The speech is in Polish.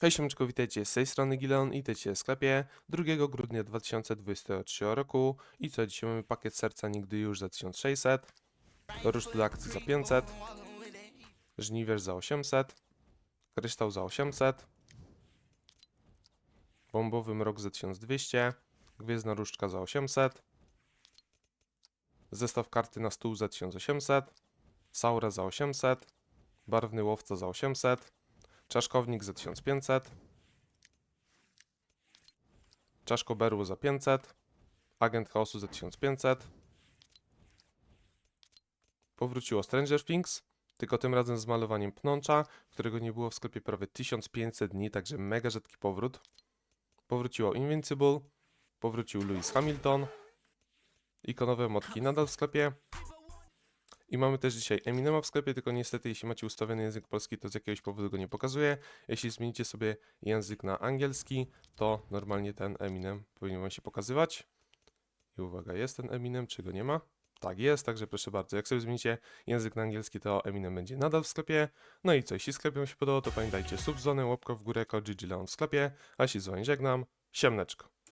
Hej siemczko, witajcie z tej strony Gileon i witajcie w sklepie 2 grudnia 2023 roku. I co, dzisiaj mamy pakiet serca nigdy już za 1600, ruszt do akcji za 500, żniwierz za 800, kryształ za 800, bombowy mrok za 1200, gwiezdna różdżka za 800, zestaw karty na stół za 1800, saura za 800, barwny łowca za 800, Czaszkownik za 1500. Czaszko berło za 500. Agent chaosu za 1500. Powróciło Stranger Things, tylko tym razem z malowaniem pnącza, którego nie było w sklepie prawie 1500 dni, także mega rzadki powrót. Powróciło Invincible. Powrócił Lewis Hamilton. Ikonowe motki nadal w sklepie. I mamy też dzisiaj Eminema w sklepie, tylko niestety jeśli macie ustawiony język polski, to z jakiegoś powodu go nie pokazuje. Jeśli zmienicie sobie język na angielski, to normalnie ten Eminem powinien wam się pokazywać. I uwaga, jest ten Eminem, czy go nie ma? Tak jest, także proszę bardzo, jak sobie zmienicie język na angielski, to Eminem będzie nadal w sklepie. No i co, jeśli sklep wam się podobał, to pamiętajcie subzonę, łapkę w górę, kod GG Leon w sklepie, a jeśli z wami żegnam, siemneczko.